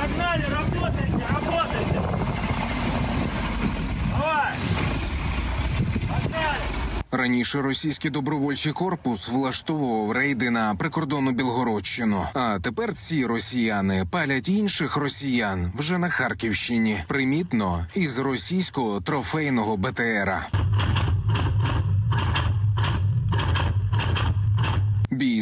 Погнали, работайте, работайте. Давай. Погнали. Раніше російський добровольчий корпус влаштовував рейди на прикордонну Білгородщину. А тепер ці росіяни палять інших росіян вже на Харківщині. Примітно із російського трофейного БТРа.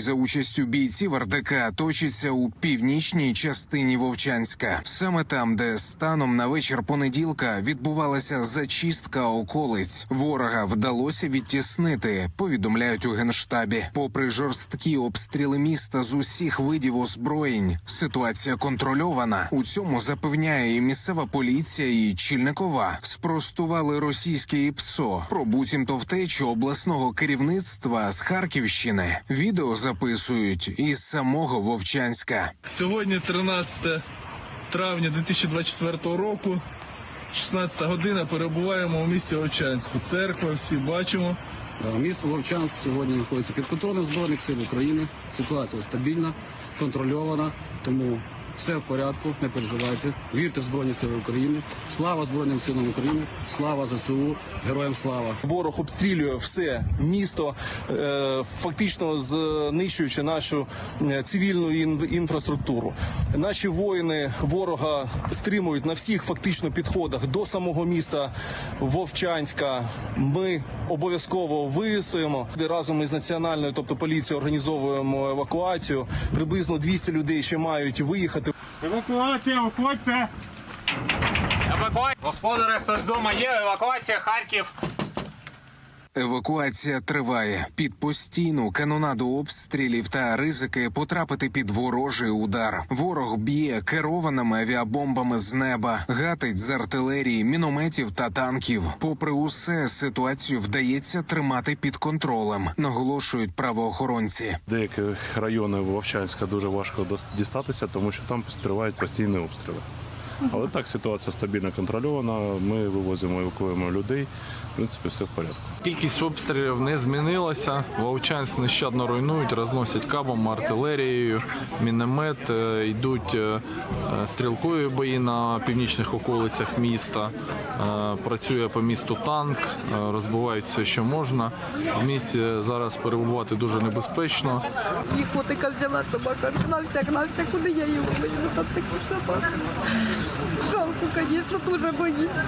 За участю бійців РДК точиться у північній частині Вовчанська, саме там, де станом на вечір понеділка відбувалася зачистка околиць. Ворога вдалося відтіснити. Повідомляють у генштабі. Попри жорсткі обстріли міста з усіх видів озброєнь, ситуація контрольована. У цьому запевняє і місцева поліція, і Чільникова. Спростували російське ІПСО про буцімто втечу обласного керівництва з Харківщини. Відео записують із самого Вовчанська. Сьогодні 13 травня 2024 року, 16 година. Перебуваємо у місті Вовчанську. Церква, всі бачимо. Е, Місто Вовчанськ сьогодні знаходиться під контролем Збройних сил України. Ситуація стабільна, контрольована, тому все в порядку, не переживайте. Вірте в Збройні Сили України. Слава Збройним силам України, слава ЗСУ, героям слава! Ворог обстрілює все місто, е, фактично знищуючи нашу е, цивільну ін- інфраструктуру. Наші воїни ворога стримують на всіх фактично підходах до самого міста Вовчанська. Ми обов'язково вистоїмо. Де Разом із національною, тобто поліцією, організовуємо евакуацію. Приблизно 200 людей ще мають виїхати. Евакуація, виходьте. Евакуація. Господари, хтось вдома є, евакуація, Харків. Евакуація триває під постійну канонаду обстрілів та ризики потрапити під ворожий удар. Ворог б'є керованими авіабомбами з неба, гатить з артилерії, мінометів та танків. Попри усе, ситуацію вдається тримати під контролем, наголошують правоохоронці. Деякі райони Вовчанська дуже важко дістатися, тому що там тривають постійні обстріли. Але так ситуація стабільно контрольована. Ми вивозимо, евакуємо людей. В принципі, все в порядку. Кількість обстрілів не змінилася. Вовчанськ нещадно руйнують, розносять кабом, артилерією, міномет. е, Йдуть е, е, стрілкові бої на північних околицях міста. Працює по місту танк, розбивають все, що можна. В місті зараз перебувати дуже небезпечно. І котика взяла собака, гнався, гнався, куди я його там таку собаку. Жалко, звісно, дуже боїться.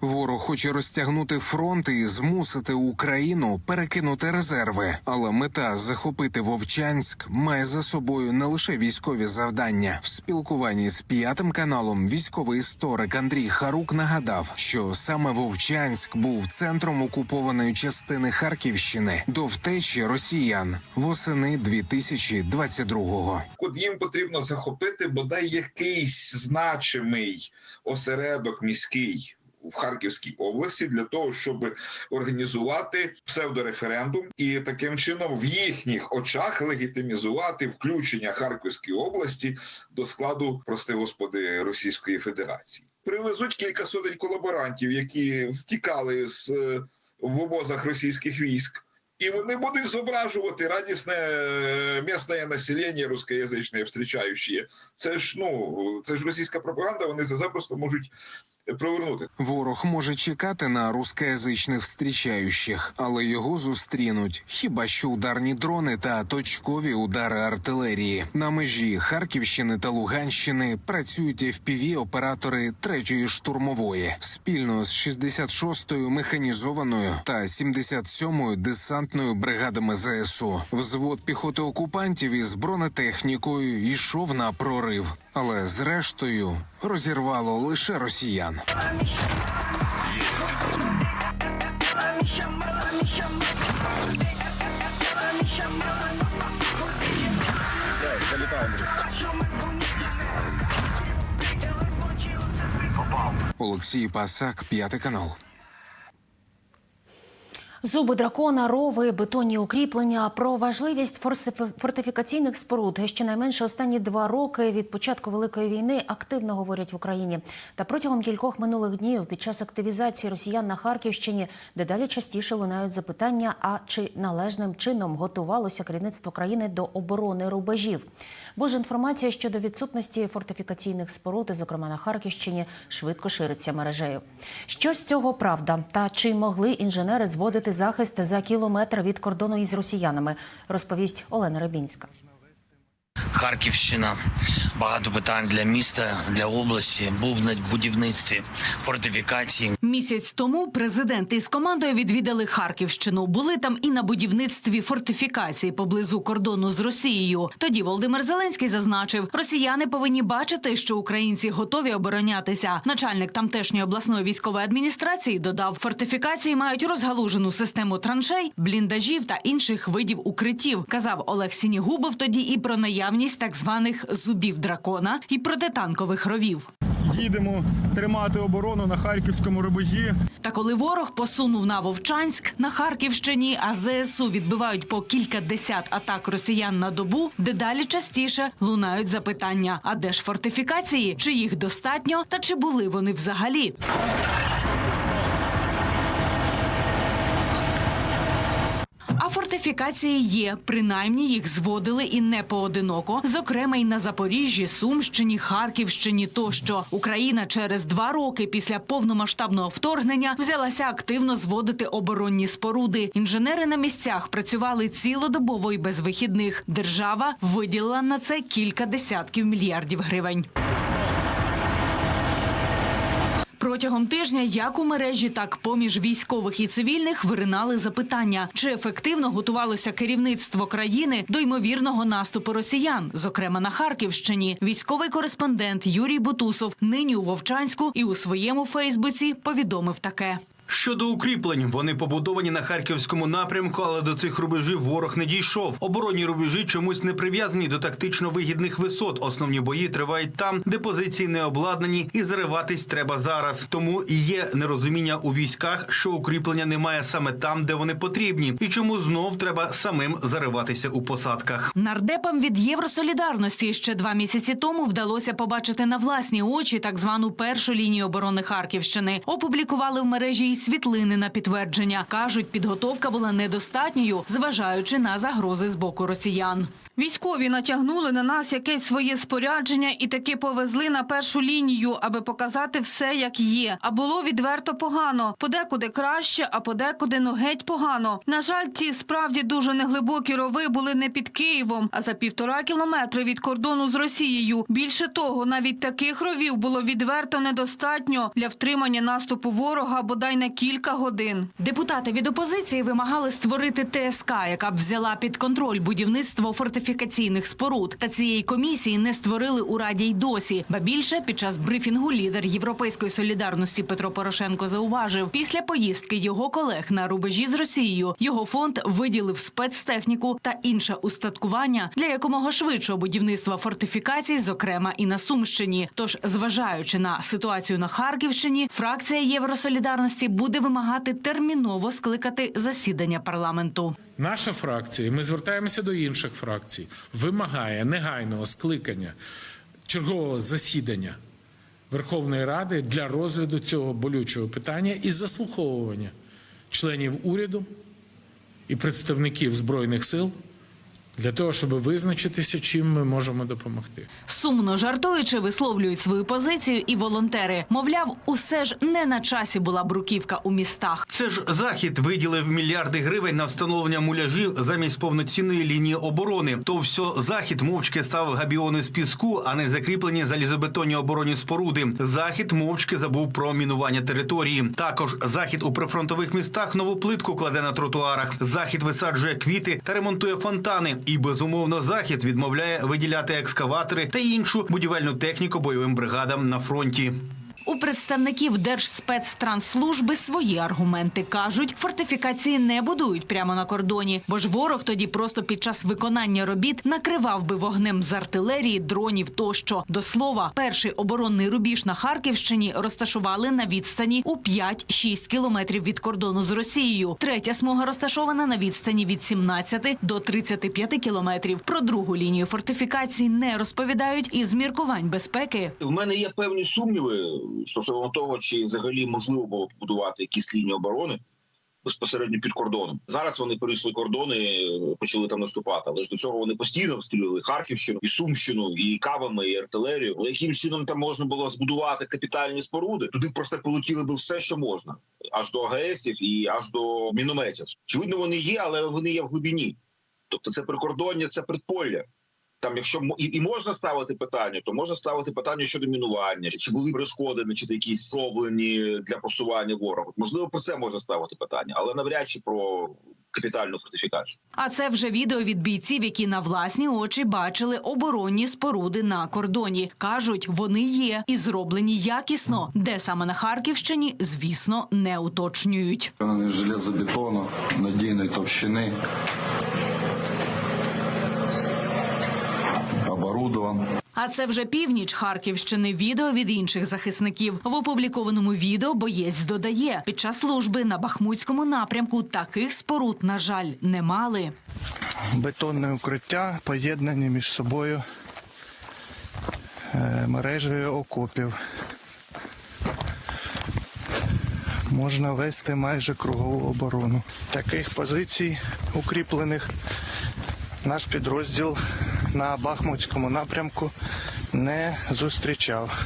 Ворог хоче розтягнути фронт і змусити Україну перекинути резерви. Але мета захопити Вовчанськ має за собою не лише військові завдання. В спілкуванні з п'ятим каналом військовий історик Андрій Харук нагадав, що саме Вовчанськ був центром окупованої частини Харківщини до втечі росіян восени 2022-го. От їм потрібно захопити бодай якийсь значимий осередок міський в Харківській області для того, щоб організувати псевдореферендум і таким чином в їхніх очах легітимізувати включення Харківської області до складу, прости господи, Російської Федерації. Привезуть кілька сотень колаборантів, які втікали з е, в обозах російських військ. І вони будуть зображувати радісне е, місне населення русскоязичне, встрічаюче. Це ж ну це ж російська пропаганда. Вони це запросто можуть провернути. Ворог може чекати на рускоязичних встрічаючих, але його зустрінуть хіба що ударні дрони та точкові удари артилерії. На межі Харківщини та Луганщини працюють fpv оператори третьої штурмової спільно з 66-ю механізованою та 77-ю десантною бригадами ЗСУ. Взвод піхоти окупантів із бронетехнікою йшов на прорив, але зрештою розірвало лише росіян. Олексій Пасак, п'ятий канал. Зуби дракона, рови, бетонні укріплення про важливість фортифікаційних споруд щонайменше останні два роки від початку великої війни активно говорять в Україні. Та протягом кількох минулих днів під час активізації росіян на Харківщині дедалі частіше лунають запитання: а чи належним чином готувалося керівництво країни до оборони рубежів? Бо ж інформація щодо відсутності фортифікаційних споруд, зокрема на Харківщині, швидко шириться мережею. Що з цього правда? Та чи могли інженери зводити захист за кілометр від кордону із росіянами? Розповість Олена Рибінська. Харківщина. Багато питань для міста, для області. Був на будівництві фортифікації. Місяць тому президент із командою відвідали Харківщину. Були там і на будівництві фортифікацій поблизу кордону з Росією. Тоді Володимир Зеленський зазначив, росіяни повинні бачити, що українці готові оборонятися. Начальник тамтешньої обласної військової адміністрації додав, фортифікації мають розгалужену систему траншей, бліндажів та інших видів укриттів. Казав Олег Сінігубов тоді і про наявність так званих зубів дракона і протитанкових ровів. Їдемо тримати оборону на харківському рубежі. Та коли ворог посунув на Вовчанськ на Харківщині, а ЗСУ відбивають по кілька десят атак росіян на добу, дедалі частіше лунають запитання: а де ж фортифікації? Чи їх достатньо? Та чи були вони взагалі? А фортифікації є. Принаймні їх зводили і не поодиноко. Зокрема, й на Запоріжжі, Сумщині, Харківщині тощо. Україна через два роки після повномасштабного вторгнення взялася активно зводити оборонні споруди. Інженери на місцях працювали цілодобово і без вихідних. Держава виділила на це кілька десятків мільярдів гривень. Протягом тижня як у мережі, так поміж військових і цивільних виринали запитання, чи ефективно готувалося керівництво країни до ймовірного наступу росіян, зокрема на Харківщині. Військовий кореспондент Юрій Бутусов нині у Вовчанську і у своєму Фейсбуці повідомив таке. Щодо укріплень, вони побудовані на харківському напрямку, але до цих рубежів ворог не дійшов. Оборонні рубежі чомусь не прив'язані до тактично вигідних висот. Основні бої тривають там, де позиції не обладнані, і зариватись треба зараз. Тому і є нерозуміння у військах, що укріплення немає саме там, де вони потрібні, і чому знов треба самим зариватися у посадках. Нардепам від Євросолідарності ще два місяці тому вдалося побачити на власні очі так звану першу лінію оборони Харківщини. Опублікували в мережі і світлини на підтвердження. кажуть, підготовка була недостатньою, зважаючи на загрози з боку росіян. Військові натягнули на нас якесь своє спорядження і таки повезли на першу лінію, аби показати все, як є. А було відверто погано. Подекуди краще, а подекуди ну геть погано. На жаль, ці справді дуже неглибокі рови були не під Києвом, а за півтора кілометри від кордону з Росією. Більше того, навіть таких ровів було відверто недостатньо для втримання наступу ворога бодай на кілька годин. Депутати від опозиції вимагали створити ТСК, яка б взяла під контроль будівництво фортифікаційних споруд. Та цієї комісії не створили у раді й досі. Ба більше під час брифінгу лідер Європейської солідарності Петро Порошенко зауважив, після поїздки його колег на рубежі з Росією його фонд виділив спецтехніку та інше устаткування для якомога швидшого будівництва фортифікацій, зокрема і на Сумщині. Тож, зважаючи на ситуацію на Харківщині, фракція Євросолідарності буде вимагати терміново скликати засідання парламенту. Наша фракція, ми звертаємося до інших фракцій, вимагає негайного скликання чергового засідання Верховної Ради для розгляду цього болючого питання і заслуховування членів уряду і представників збройних сил для того, щоб визначитися, чим ми можемо допомогти. Сумно жартуючи, висловлюють свою позицію і волонтери. Мовляв, усе ж не на часі була бруківка у містах. Це ж захід виділив мільярди гривень на встановлення муляжів замість повноцінної лінії оборони. То все захід мовчки став габіони з піску, а не закріплені залізобетонні оборонні споруди. Захід мовчки забув про мінування території. Також захід у прифронтових містах нову плитку кладе на тротуарах. Захід висаджує квіти та ремонтує фонтани. І безумовно захід відмовляє виділяти екскаватори та іншу будівельну техніку бойовим бригадам на фронті. У представників Держспецтрансслужби свої аргументи кажуть, фортифікації не будують прямо на кордоні, бо ж ворог тоді просто під час виконання робіт накривав би вогнем з артилерії, дронів тощо. До слова, перший оборонний рубіж на Харківщині розташували на відстані у 5-6 кілометрів від кордону з Росією. Третя смуга розташована на відстані від 17 до 35 кілометрів. Про другу лінію фортифікацій не розповідають із міркувань безпеки. У мене є певні сумніви стосовно того, чи взагалі можливо було побудувати якісь лінії оборони безпосередньо під кордоном. Зараз вони перейшли кордони, почали там наступати. Але ж до цього вони постійно обстрілювали Харківщину і Сумщину, і кавами, і артилерію. Але яким чином там можна було збудувати капітальні споруди? Туди просто полетіли би все, що можна, аж до АГСів і аж до мінометів. Очевидно, вони є, але вони є в глибині. Тобто, це прикордоння, це предполля. Там, якщо і, і можна ставити питання, то можна ставити питання щодо мінування, чи були перешкоди, чи якісь зроблені для просування ворога. Можливо, про це можна ставити питання, але навряд чи про капітальну фортифікацію. А це вже відео від бійців, які на власні очі бачили оборонні споруди на кордоні. кажуть, вони є і зроблені якісно. Де саме на Харківщині, звісно, не уточнюють. З железобетону надійної товщини. Оборудован. А це вже північ Харківщини. Відео від інших захисників. В опублікованому відео боєць додає, під час служби на Бахмутському напрямку таких споруд, на жаль, не мали. бетонне укриття поєднані між собою е, мережею окопів. Можна вести майже кругову оборону. Таких позицій укріплених наш підрозділ на Бахмутському напрямку не зустрічав.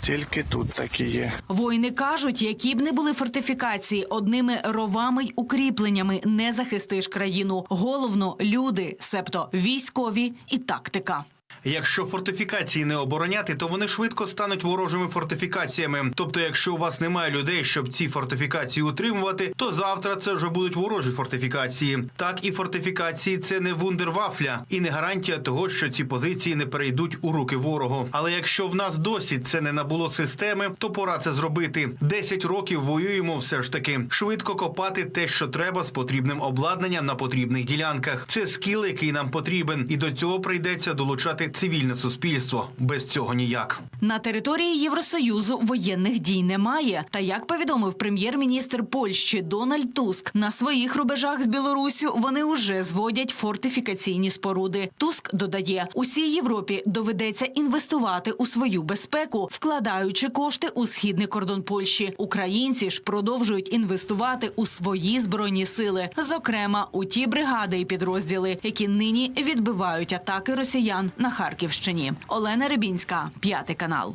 Тільки тут такі є. Воїни кажуть, які б не були фортифікації, одними ровами й укріпленнями не захистиш країну. Головно люди, себто військові і тактика. Якщо фортифікації не обороняти, то вони швидко стануть ворожими фортифікаціями. Тобто, якщо у вас немає людей, щоб ці фортифікації утримувати, то завтра це вже будуть ворожі фортифікації. Так і фортифікації це не вундервафля і не гарантія того, що ці позиції не перейдуть у руки ворогу. Але якщо в нас досі це не набуло системи, то пора це зробити. Десять років воюємо все ж таки швидко копати те, що треба з потрібним обладнанням на потрібних ділянках. Це скіл, який нам потрібен, і до цього прийдеться долучати цивільне суспільство. Без цього ніяк. На території Євросоюзу воєнних дій немає. Та як повідомив прем'єр-міністр Польщі Дональд Туск, на своїх рубежах з Білоруссю вони вже зводять фортифікаційні споруди. Туск додає, усій Європі доведеться інвестувати у свою безпеку, вкладаючи кошти у східний кордон Польщі. Українці ж продовжують інвестувати у свої збройні сили, зокрема у ті бригади і підрозділи, які нині відбивають атаки росіян на Харківщині. Олена Рибінська, п'ятий канал.